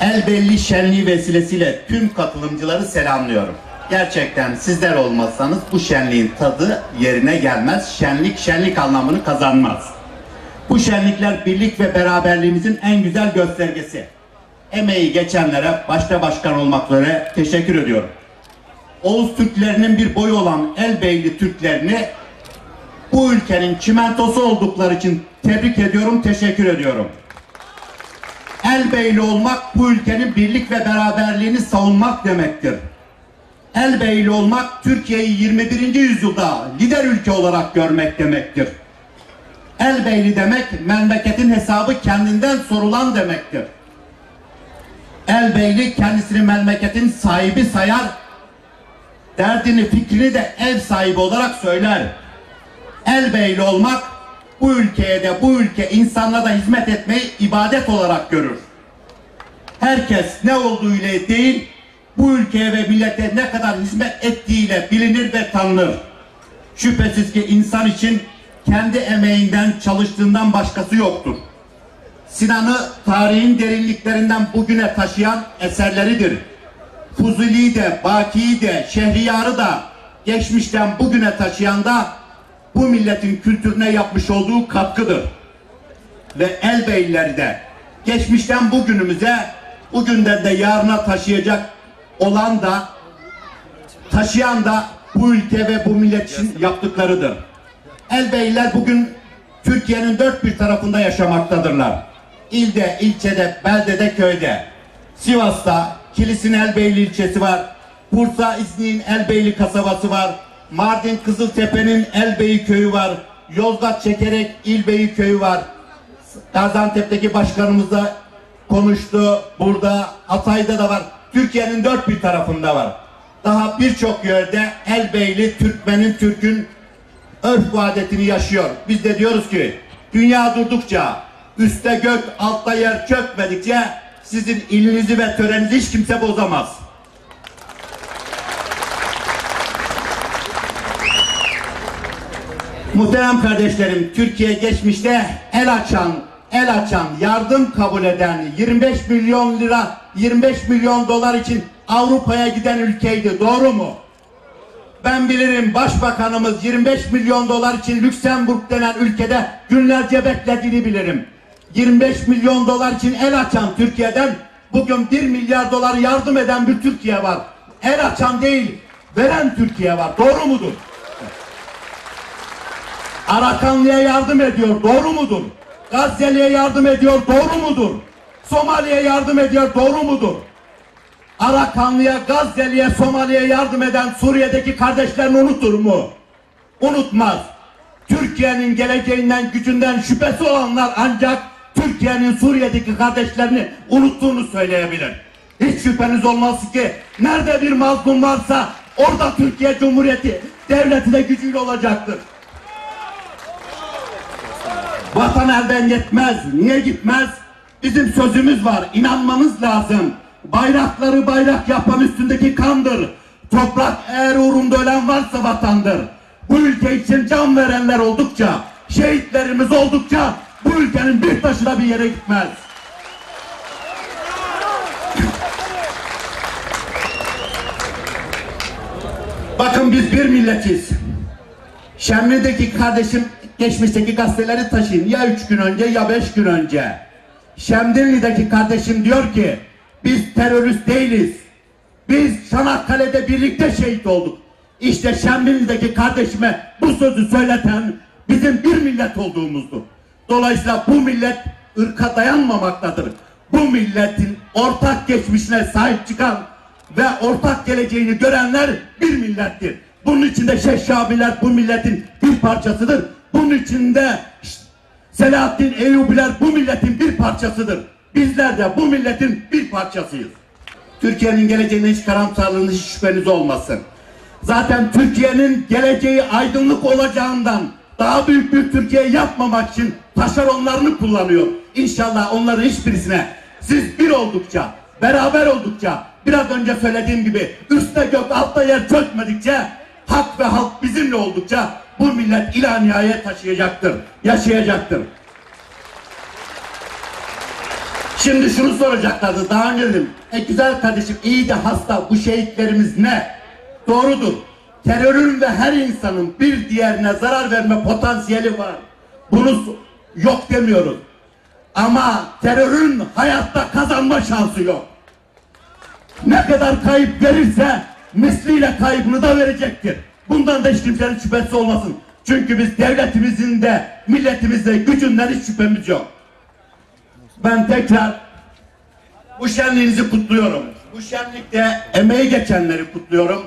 Elbelli şenliği vesilesiyle tüm katılımcıları selamlıyorum. Gerçekten sizler olmazsanız bu şenliğin tadı yerine gelmez. Şenlik şenlik anlamını kazanmaz. Bu şenlikler birlik ve beraberliğimizin en güzel göstergesi. Emeği geçenlere başta başkan olmak üzere teşekkür ediyorum. Oğuz Türklerinin bir boyu olan Elbeyli Türklerini bu ülkenin çimentosu oldukları için tebrik ediyorum, teşekkür ediyorum. Elbeyli olmak bu ülkenin birlik ve beraberliğini savunmak demektir. Elbeyli olmak Türkiye'yi 21. yüzyılda lider ülke olarak görmek demektir. Elbeyli demek memleketin hesabı kendinden sorulan demektir. Elbeyli kendisini memleketin sahibi sayar, derdini fikrini de ev sahibi olarak söyler. Elbeyli olmak bu ülkeye de bu ülke insanlara da hizmet etmeyi ibadet olarak görür. Herkes ne olduğu ile değil, bu ülkeye ve millete ne kadar hizmet ettiğiyle bilinir ve tanınır. Şüphesiz ki insan için kendi emeğinden çalıştığından başkası yoktur. Sinan'ı tarihin derinliklerinden bugüne taşıyan eserleridir. Fuzuli'yi de, Baki'yi de, Şehriyar'ı da geçmişten bugüne taşıyan da bu milletin kültürüne yapmış olduğu katkıdır. Ve Elbeylileri de geçmişten bugünümüze, bugünden de yarına taşıyacak olan da taşıyan da bu ülke ve bu millet için yaptıklarıdır. Elbeyliler bugün Türkiye'nin dört bir tarafında yaşamaktadırlar. İlde, ilçede, beldede, köyde. Sivas'ta Kilis'in Elbeyli ilçesi var. Bursa İznik'in Elbeyli kasabası var. Mardin Kızıltepe'nin Elbeyli köyü var. Yozgat Çekerek İlbeyli köyü var. Gaziantep'teki başkanımız da konuştu. Burada Hatay'da da var. Türkiye'nin dört bir tarafında var. Daha birçok yerde Elbeyli Türkmenin Türk'ün örf ve adetini yaşıyor. Biz de diyoruz ki dünya durdukça üstte gök altta yer çökmedikçe sizin ilinizi ve töreninizi hiç kimse bozamaz. Muhterem kardeşlerim, Türkiye geçmişte el açan, el açan, yardım kabul eden 25 milyon lira, 25 milyon dolar için Avrupa'ya giden ülkeydi. Doğru mu? Ben bilirim başbakanımız 25 milyon dolar için Lüksemburg denen ülkede günlerce beklediğini bilirim. 25 milyon dolar için el açan Türkiye'den bugün 1 milyar dolar yardım eden bir Türkiye var. El açan değil, veren Türkiye var. Doğru mudur? Arakanlı'ya yardım ediyor. Doğru mudur? Gazze'liye yardım ediyor. Doğru mudur? Somali'ye yardım ediyor. Doğru mudur? Arakanlı'ya, Gazze'liye, Somali'ye yardım eden Suriye'deki kardeşlerini unutur mu? Unutmaz. Türkiye'nin geleceğinden, gücünden şüphesi olanlar ancak Türkiye'nin Suriye'deki kardeşlerini unuttuğunu söyleyebilir. Hiç şüpheniz olmaz ki nerede bir mazlum varsa orada Türkiye Cumhuriyeti devleti de gücüyle olacaktır. Vatan elden gitmez. Niye gitmez? Bizim sözümüz var. İnanmanız lazım. Bayrakları bayrak yapan üstündeki kandır. Toprak eğer uğrunda ölen varsa vatandır. Bu ülke için can verenler oldukça, şehitlerimiz oldukça bu ülkenin bir taşı da bir yere gitmez. Bakın biz bir milletiz. Şemli'deki kardeşim geçmişteki gazeteleri taşıyın. Ya üç gün önce ya beş gün önce. Şemdinli'deki kardeşim diyor ki biz terörist değiliz. Biz Çanakkale'de birlikte şehit olduk. İşte Şemdinli'deki kardeşime bu sözü söyleten bizim bir millet olduğumuzdur. Dolayısıyla bu millet ırka dayanmamaktadır. Bu milletin ortak geçmişine sahip çıkan ve ortak geleceğini görenler bir millettir. Bunun içinde Şeyh Şabiler bu milletin bir parçasıdır. Bunun içinde Selahattin Eyyubiler bu milletin bir parçasıdır. Bizler de bu milletin bir parçasıyız. Türkiye'nin geleceğine hiç karamsarlığınız hiç şüpheniz olmasın. Zaten Türkiye'nin geleceği aydınlık olacağından daha büyük bir Türkiye yapmamak için taşeronlarını kullanıyor. İnşallah onların hiçbirisine siz bir oldukça, beraber oldukça, biraz önce söylediğim gibi üstte gök altta yer çökmedikçe, hak ve halk bizimle oldukça bu millet ila nihayet taşıyacaktır, yaşayacaktır. Şimdi şunu soracaklardı daha önce dedim. E güzel kardeşim iyi de hasta bu şehitlerimiz ne? Doğrudur. Terörün ve her insanın bir diğerine zarar verme potansiyeli var. Bunu yok demiyoruz. Ama terörün hayatta kazanma şansı yok. Ne kadar kayıp verirse misliyle kaybını da verecektir. Bundan da hiç kimsenin şüphesi olmasın. Çünkü biz devletimizin de milletimizin de gücünden hiç şüphemiz yok. Ben tekrar bu şenliğinizi kutluyorum. Bu şenlikte emeği geçenleri kutluyorum.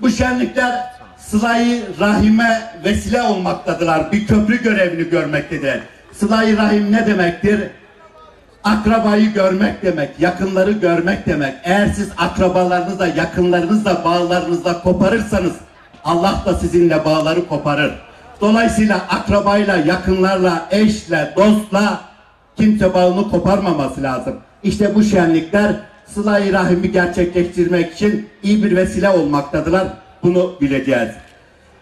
Bu şenlikler sılayı rahime vesile olmaktadırlar. Bir köprü görevini görmektedir. Sılayı rahim ne demektir? Akrabayı görmek demek, yakınları görmek demek. Eğer siz akrabalarınızla, yakınlarınızla, bağlarınızla koparırsanız Allah da sizinle bağları koparır. Dolayısıyla akrabayla, yakınlarla, eşle, dostla kimse bağını koparmaması lazım. İşte bu şenlikler sıla-i rahimi gerçekleştirmek için iyi bir vesile olmaktadırlar. Bunu bileceğiz.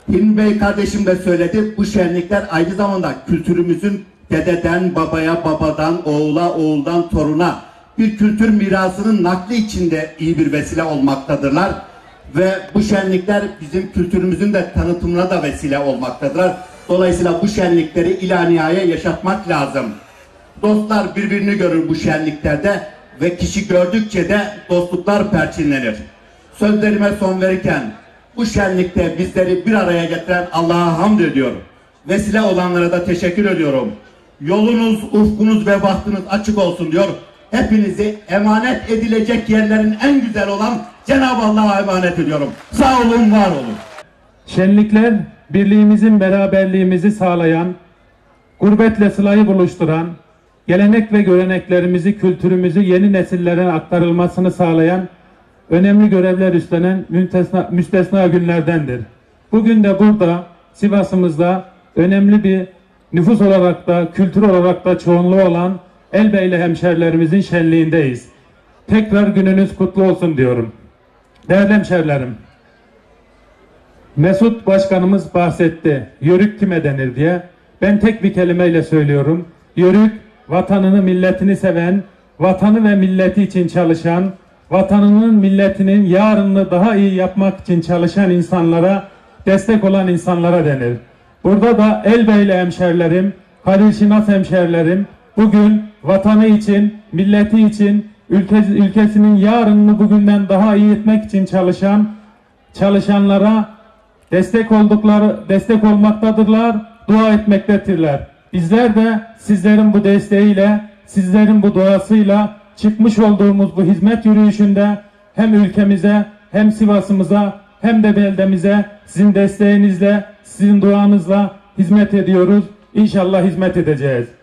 Hilmi Bey kardeşim de söyledi. Bu şenlikler aynı zamanda kültürümüzün dededen babaya, babadan oğula, oğuldan toruna bir kültür mirasının nakli içinde iyi bir vesile olmaktadırlar. Ve bu şenlikler bizim kültürümüzün de tanıtımına da vesile olmaktadırlar. Dolayısıyla bu şenlikleri ilaniyaya yaşatmak lazım. Dostlar birbirini görür bu şenliklerde ve kişi gördükçe de dostluklar perçinlenir. Sözlerime son verirken bu şenlikte bizleri bir araya getiren Allah'a hamd ediyorum. Vesile olanlara da teşekkür ediyorum. Yolunuz, ufkunuz ve bahtınız açık olsun diyor. Hepinizi emanet edilecek yerlerin en güzel olan Cenab-ı Allah'a emanet ediyorum. Sağ olun, var olun. Şenlikler birliğimizin beraberliğimizi sağlayan, gurbetle sılayı buluşturan, gelenek ve göreneklerimizi, kültürümüzü yeni nesillere aktarılmasını sağlayan, önemli görevler üstlenen müstesna, müstesna günlerdendir. Bugün de burada Sivas'ımızda önemli bir nüfus olarak da kültür olarak da çoğunluğu olan Elbeyli hemşerilerimizin şenliğindeyiz. Tekrar gününüz kutlu olsun diyorum. Değerli hemşerilerim, Mesut Başkanımız bahsetti. Yörük kime denir diye. Ben tek bir kelimeyle söylüyorum. Yörük vatanını milletini seven, vatanı ve milleti için çalışan, vatanının milletinin yarınını daha iyi yapmak için çalışan insanlara, destek olan insanlara denir. Burada da Elbeyli hemşerilerim, Halil Şinas hemşerilerim bugün vatanı için, milleti için, ülkesi, ülkesinin yarınını bugünden daha iyi etmek için çalışan çalışanlara destek oldukları destek olmaktadırlar, dua etmektedirler. Bizler de sizlerin bu desteğiyle, sizlerin bu duasıyla çıkmış olduğumuz bu hizmet yürüyüşünde hem ülkemize, hem Sivas'ımıza, hem de beldemize sizin desteğinizle, sizin duanızla hizmet ediyoruz. İnşallah hizmet edeceğiz.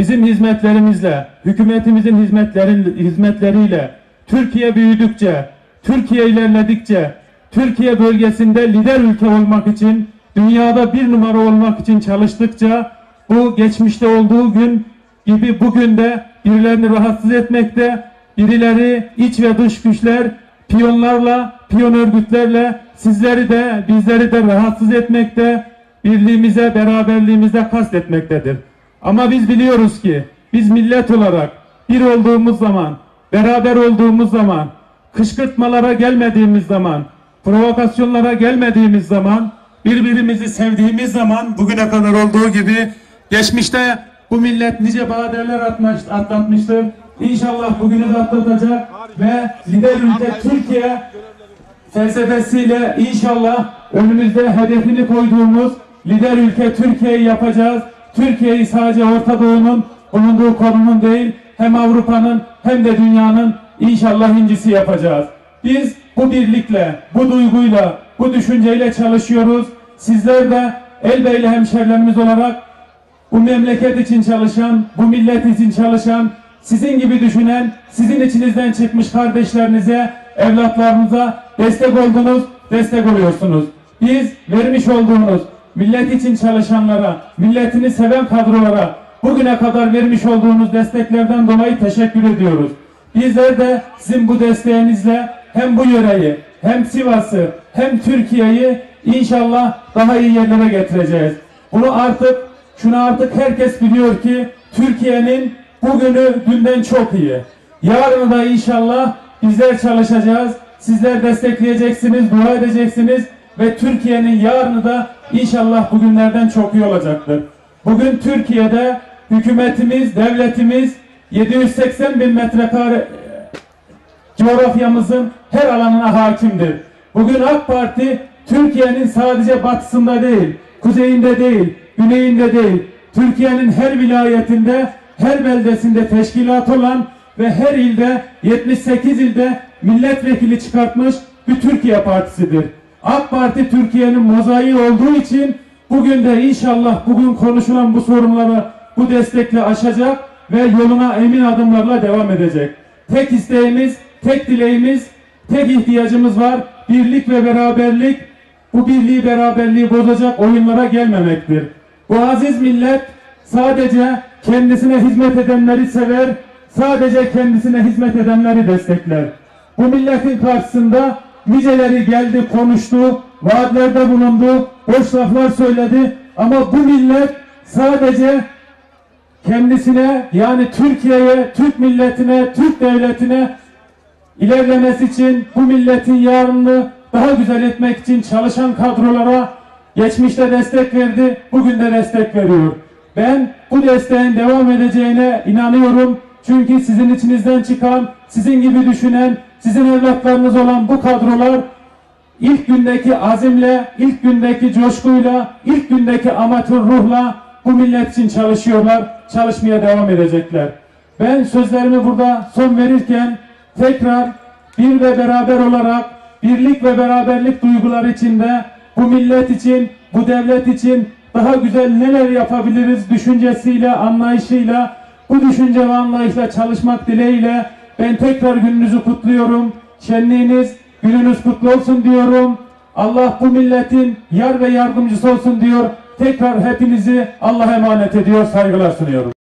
Bizim hizmetlerimizle, hükümetimizin hizmetlerin, hizmetleriyle Türkiye büyüdükçe, Türkiye ilerledikçe, Türkiye bölgesinde lider ülke olmak için, dünyada bir numara olmak için çalıştıkça bu geçmişte olduğu gün gibi bugün de birilerini rahatsız etmekte, birileri iç ve dış güçler piyonlarla, piyon örgütlerle sizleri de bizleri de rahatsız etmekte, birliğimize, beraberliğimize kastetmektedir. Ama biz biliyoruz ki biz millet olarak bir olduğumuz zaman, beraber olduğumuz zaman, kışkırtmalara gelmediğimiz zaman, provokasyonlara gelmediğimiz zaman, birbirimizi sevdiğimiz zaman bugüne kadar olduğu gibi geçmişte bu millet nice badireler atmış, atlatmıştır. İnşallah bugünü de atlatacak ve lider ülke Türkiye felsefesiyle inşallah önümüzde hedefini koyduğumuz lider ülke Türkiye'yi yapacağız. Türkiye'yi sadece Orta Doğu'nun bulunduğu konunun değil hem Avrupa'nın hem de dünyanın inşallah incisi yapacağız. Biz bu birlikle, bu duyguyla, bu düşünceyle çalışıyoruz. Sizler de Elbeyli hemşerilerimiz olarak bu memleket için çalışan, bu millet için çalışan, sizin gibi düşünen, sizin içinizden çıkmış kardeşlerinize, evlatlarınıza destek oldunuz, destek oluyorsunuz. Biz vermiş olduğunuz millet için çalışanlara, milletini seven kadrolara bugüne kadar vermiş olduğunuz desteklerden dolayı teşekkür ediyoruz. Bizler de sizin bu desteğinizle hem bu yöreyi, hem Sivas'ı, hem Türkiye'yi inşallah daha iyi yerlere getireceğiz. Bunu artık, şunu artık herkes biliyor ki Türkiye'nin bugünü dünden çok iyi. Yarın da inşallah bizler çalışacağız. Sizler destekleyeceksiniz, dua edeceksiniz ve Türkiye'nin yarını da inşallah bugünlerden çok iyi olacaktır. Bugün Türkiye'de hükümetimiz, devletimiz 780 bin metrekare coğrafyamızın her alanına hakimdir. Bugün AK Parti Türkiye'nin sadece batısında değil, kuzeyinde değil, güneyinde değil, Türkiye'nin her vilayetinde, her beldesinde teşkilat olan ve her ilde 78 ilde milletvekili çıkartmış bir Türkiye Partisidir. AK Parti Türkiye'nin mozaiği olduğu için bugün de inşallah bugün konuşulan bu sorunları bu destekle aşacak ve yoluna emin adımlarla devam edecek. Tek isteğimiz, tek dileğimiz, tek ihtiyacımız var. Birlik ve beraberlik. Bu birliği beraberliği bozacak oyunlara gelmemektir. Bu aziz millet sadece kendisine hizmet edenleri sever, sadece kendisine hizmet edenleri destekler. Bu milletin karşısında niceleri geldi konuştu, vaatlerde bulundu, boş laflar söyledi ama bu millet sadece kendisine yani Türkiye'ye, Türk milletine, Türk devletine ilerlemesi için bu milletin yarınını daha güzel etmek için çalışan kadrolara geçmişte destek verdi, bugün de destek veriyor. Ben bu desteğin devam edeceğine inanıyorum. Çünkü sizin içinizden çıkan, sizin gibi düşünen, sizin evlatlarınız olan bu kadrolar ilk gündeki azimle, ilk gündeki coşkuyla, ilk gündeki amatör ruhla bu millet için çalışıyorlar, çalışmaya devam edecekler. Ben sözlerimi burada son verirken tekrar bir ve beraber olarak birlik ve beraberlik duyguları içinde bu millet için, bu devlet için daha güzel neler yapabiliriz düşüncesiyle, anlayışıyla, bu düşünce ve anlayışla çalışmak dileğiyle ben tekrar gününüzü kutluyorum. Şenliğiniz, gününüz kutlu olsun diyorum. Allah bu milletin yar ve yardımcısı olsun diyor. Tekrar hepinizi Allah'a emanet ediyor, saygılar sunuyorum.